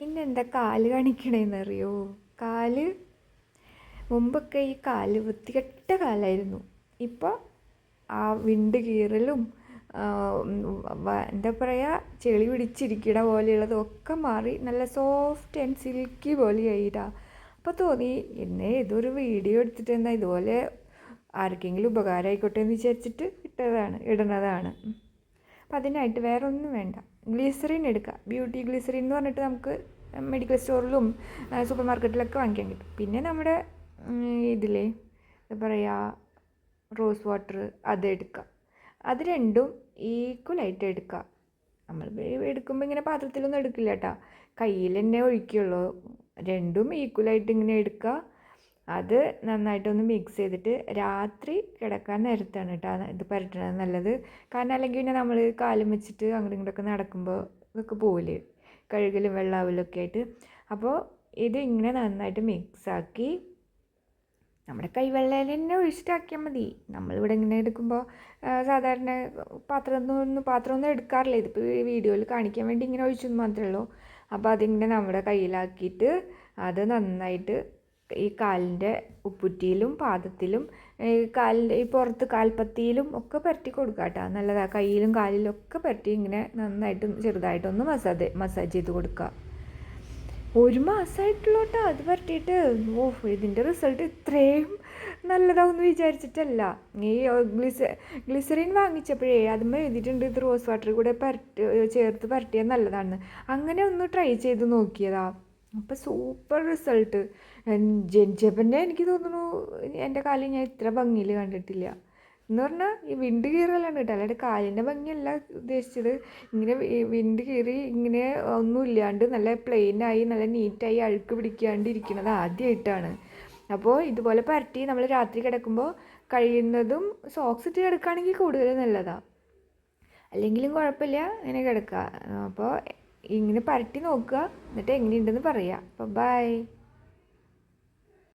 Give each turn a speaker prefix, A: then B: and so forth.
A: ഇന്നെന്താ കാൽ കാണിക്കണേന്നറിയോ? കാൽ മുമ്പൊക്കെ ഈ കാൽ വൃത്തികെട്ട കാലായിരുന്നു. ഇപ്പോൾ ആ വിണ്ട് കീറലും എന്താ പറയുക ചെളി പിടിച്ചിരിക്കണ പോലെയുള്ളതും ഒക്കെ മാറി നല്ല സോഫ്റ്റ് ആൻഡ് സിൽക്കി പോലെയായിട്ടാ അപ്പോൾ തോന്നി എന്നെ ഇതൊരു വീഡിയോ എടുത്തിട്ട് എന്നാൽ ഇതുപോലെ ആർക്കെങ്കിലും ഉപകാരമായിക്കോട്ടെ എന്ന് വിചാരിച്ചിട്ട് ഇട്ടതാണ് ഇടുന്നതാണ് അപ്പം അതിനായിട്ട് വേറെ ഒന്നും വേണ്ട. ഗ്ലിസറിൻ എടുക്കുക ബ്യൂട്ടി ഗ്ലിസറിൻ എന്ന് പറഞ്ഞിട്ട് നമുക്ക് മെഡിക്കൽ സ്റ്റോറിലും സൂപ്പർ മാർക്കറ്റിലൊക്കെ വാങ്ങിക്കാൻ കിട്ടും. പിന്നെ നമ്മുടെ ഇതിലെ എന്താ പറയുക റോസ് വാട്ടർ അത് എടുക്കുക അത് രണ്ടും ഈക്വലായിട്ട് എടുക്കുക നമ്മൾ എടുക്കുമ്പോൾ ഇങ്ങനെ പാത്രത്തിലൊന്നും എടുക്കില്ല കേട്ടോ കയ്യിൽ തന്നെ ഒഴിക്കുള്ളൂ. രണ്ടും ഈക്വലായിട്ട് ഇങ്ങനെ എടുക്കുക അത് നന്നായിട്ടൊന്ന് മിക്സ് ചെയ്തിട്ട് രാത്രി കിടക്കാൻ നേരത്താണ് കേട്ടോ ഇത് പുരട്ടണത് നല്ലത്. കാരണം അല്ലെങ്കിൽ പിന്നെ നമ്മൾ കാലും വെച്ചിട്ട് അങ്ങോട്ടും ഇങ്ങോട്ടൊക്കെ നടക്കുമ്പോൾ ഇതൊക്കെ പോവില്ലേ കഴുകലും വെള്ളാവലൊക്കെ ആയിട്ട്. അപ്പോൾ ഇത് ഇങ്ങനെ നന്നായിട്ട് മിക്സാക്കി നമ്മുടെ കൈവെള്ളയിൽ തന്നെ ഒഴിച്ചിട്ടാക്കിയാൽ മതി. നമ്മളിവിടെ ഇങ്ങനെ എടുക്കുമ്പോൾ സാധാരണ പാത്രമൊന്നും പാത്രമൊന്നും എടുക്കാറില്ല. ഇതിപ്പോൾ വീഡിയോയിൽ കാണിക്കാൻ വേണ്ടി ഇങ്ങനെ ഒഴിച്ചെന്ന് മാത്രമേ ഉള്ളൂ. അപ്പോൾ അതിങ്ങനെ നമ്മുടെ കയ്യിലാക്കിയിട്ട് അത് നന്നായിട്ട് ഈ കാലിന്റെ ഉപ്പുറ്റിയിലും പാദത്തിലും കാലിന്റെ ഈ പുറത്ത് കാൽപ്പത്തിയിലും ഒക്കെ പുരട്ടി കൊടുക്കുക കേട്ടോ. നല്ലതാണ് കയ്യിലും കാലിലും ഒക്കെ പുരട്ടി ഇങ്ങനെ നന്നായിട്ടും ചെറുതായിട്ടൊന്ന് മസാജ് മസാജ് ചെയ്ത് കൊടുക്കുക. ഒരു മാസമായിട്ടുള്ളോട്ടോ അത് പറ്റിയിട്ട് ഓ ഇതിന്റെ റിസൾട്ട് ഇത്രയും നല്ലതാവുമെന്ന് വിചാരിച്ചിട്ടല്ല. ഈ ഗ്ലിസ ഗ്ലിസറിൻ വാങ്ങിച്ചപ്പോഴേ അതുമ്മ എഴുതിയിട്ടുണ്ട് ഇത് റോസ് വാട്ടർ കൂടെ പരട്ടി ചേർത്ത് പരട്ടിയാൽ നല്ലതാണ് അങ്ങനെ ഒന്ന് ട്രൈ ചെയ്ത് നോക്കിയതാ. അപ്പം സൂപ്പർ റിസൾട്ട് ജനിച്ചപ്പന്നെ എനിക്ക് തോന്നുന്നു എന്റെ കാലിൽ ഞാൻ ഇത്ര ഭംഗിയിൽ കണ്ടിട്ടില്ല. എന്ന് പറഞ്ഞാൽ ഈ വിണ്ട് കീറലാണ് കേട്ടോ. അല്ലാണ്ട് കാലിന്റെ ഭംഗിയല്ല ഉദ്ദേശിച്ചത്. ഇങ്ങനെ വിണ്ട് കീറി ഇങ്ങനെ ഒന്നും ഇല്ലാണ്ട് നല്ല പ്ലെയിനായി നല്ല നീറ്റായി അഴുക്ക് പിടിക്കാണ്ട് ഇരിക്കുന്നത് ആദ്യമായിട്ടാണ് അപ്പോൾ ഇതുപോലെ പരട്ടി നമ്മൾ രാത്രി കിടക്കുമ്പോൾ കഴിയുന്നതും സോക്സ് ഇട്ട് കിടക്കുകയാണെങ്കിൽ കൂടുതൽ നല്ലതാണ് അല്ലെങ്കിലും കുഴപ്പമില്ല ഇങ്ങനെ കിടക്കുക അപ്പോൾ ഇങ്ങനെ പരട്ടി നോക്കുക. എന്നിട്ട് എങ്ങനെയുണ്ടെന്ന് പറയുക അപ്പോൾ ബൈ